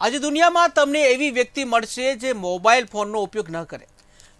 આજે દુનિયામાં તમને એવી વ્યક્તિ મળશે જે મોબાઈલ ફોનનો ઉપયોગ ન કરે.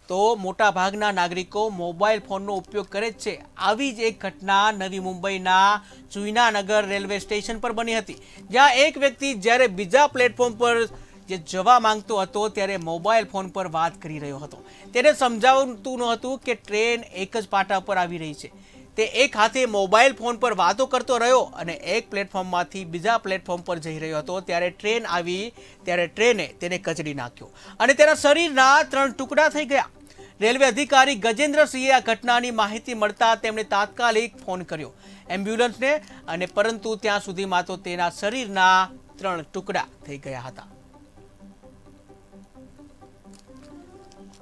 તો મોટા ભાગના નાગરિકો મોબાઈલ ફોનનો ઉપયોગ કરે જ છે. આવી જ એક ઘટના નવી મુંબઈના ચુઈનાનગર રેલવે સ્ટેશન પર બની હતી. જ્યાં એક વ્યક્તિ જ્યારે બીજા પ્લેટફોર્મ પર જે જવા માંગતો હતો ત્યારે મોબાઈલ ફોન પર વાત કરી રહ્યો હતો. તેને સમજાવતું ન હતું કે ટ્રેન એક જ પાટા પર આવી રહી છે. તે એક હાથે મોબાઈલ ફોન પર વાતો કરતો રહ્યો અને એક પ્લેટફોર્મમાંથી બીજા પ્લેટફોર્મ પર જઈ રહ્યો હતો. ત્યારે ટ્રેન આવી, ત્યારે ટ્રેને તેને કચડી નાખ્યો અને તેના શરીરના ત્રણ ટુકડા થઈ ગયા. રેલવે અધિકારી ગજેન્દ્રસિંહે આ ઘટનાની માહિતી મળતા તેમણે તાત્કાલિક ફોન કર્યો એમ્બ્યુલન્સને અને પરંતુ ત્યાં સુધીમાં તો તેના શરીરના ત્રણ ટુકડા થઈ ગયા હતા.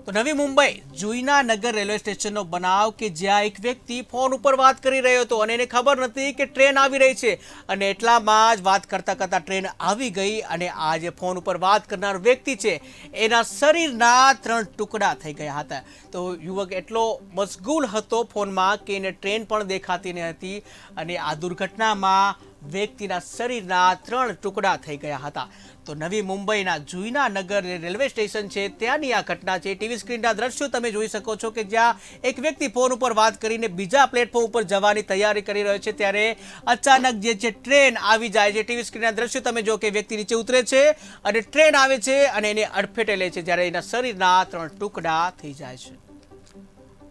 તો નવી મુંબઈ, જુઈના નગર રેલવે સ્ટેશનનો બનાવ કે જ્યાં એક વ્યક્તિ ફોન ઉપર વાત કરી રહ્યો હતો અને એને ખબર નથી કે ટ્રેન આવી રહી છે. અને એટલામાં જ વાત કરતાં કરતાં ટ્રેન આવી ગઈ અને આ જે ફોન ઉપર વાત કરનાર વ્યક્તિ છે, એના શરીરના ત્રણ ટુકડા થઈ ગયા હતા. તો યુવક એટલો મશગુલ હતો ફોનમાં કે એને ટ્રેન પણ દેખાતી ન હતી અને આ દુર્ઘટનામાં વ્યક્તિના શરીરના ત્રણ ટુકડા થઈ ગયા હતા. તો નવી મુંબઈના જુઈના નગર રેલવે સ્ટેશન છે, ત્યાંની આ ઘટના છે. ટીવી સ્ક્રીનના દ્રશ્યો તમે જોઈ શકો છો કે જ્યાં એક વ્યક્તિ ફોન ઉપર વાત કરીને બીજા પ્લેટફોર્મ ઉપર જવાની તૈયારી કરી રહ્યો છે, ત્યારે અચાનક જે છે, ટ્રેન આવી જાય છે. ટીવી સ્ક્રીનના દ્રશ્યો તમે જો કે વ્યક્તિ નીચે ઉતરે છે અને ટ્રેન આવે છે અને એને અડફેટે લે છે, જ્યારે એના શરીરના ત્રણ ટુકડા થઈ જાય છે.